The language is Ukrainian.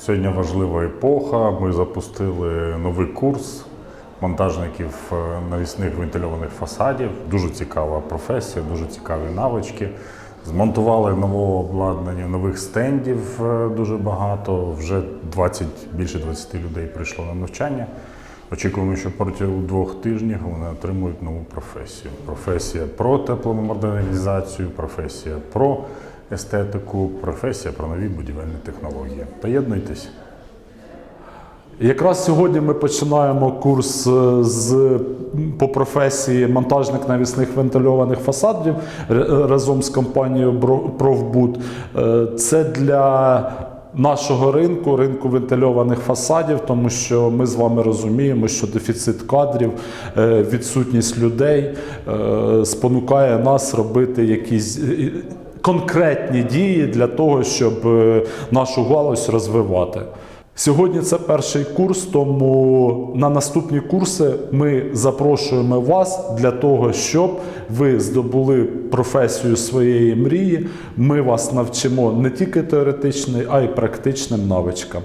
Сьогодні важлива епоха. Ми запустили новий курс монтажників е, навісних вентильованих фасадів. Дуже цікава професія, дуже цікаві навички. Змонтували нового обладнання, нових стендів е, дуже багато. Вже 20, більше 20 людей прийшло на навчання. Очікуємо, що протягом двох тижнів вони отримують нову професію. Професія про тепломодернізацію, професія про естетику, професія про нові будівельні технології. Приєднуйтесь. Якраз сьогодні ми починаємо курс е, з по професії монтажник навісних вентильованих фасадів разом з компанією Профбуд. Е, Це для нашого ринку, ринку вентильованих фасадів, тому що ми з вами розуміємо, що дефіцит кадрів, е, відсутність людей е, спонукає нас робити якісь. Конкретні дії для того, щоб е, нашу галузь розвивати. Сьогодні це перший курс, тому на наступні курси ми запрошуємо вас для того, щоб ви здобули професію своєї мрії. Ми вас навчимо не тільки теоретичним, а й практичним навичкам.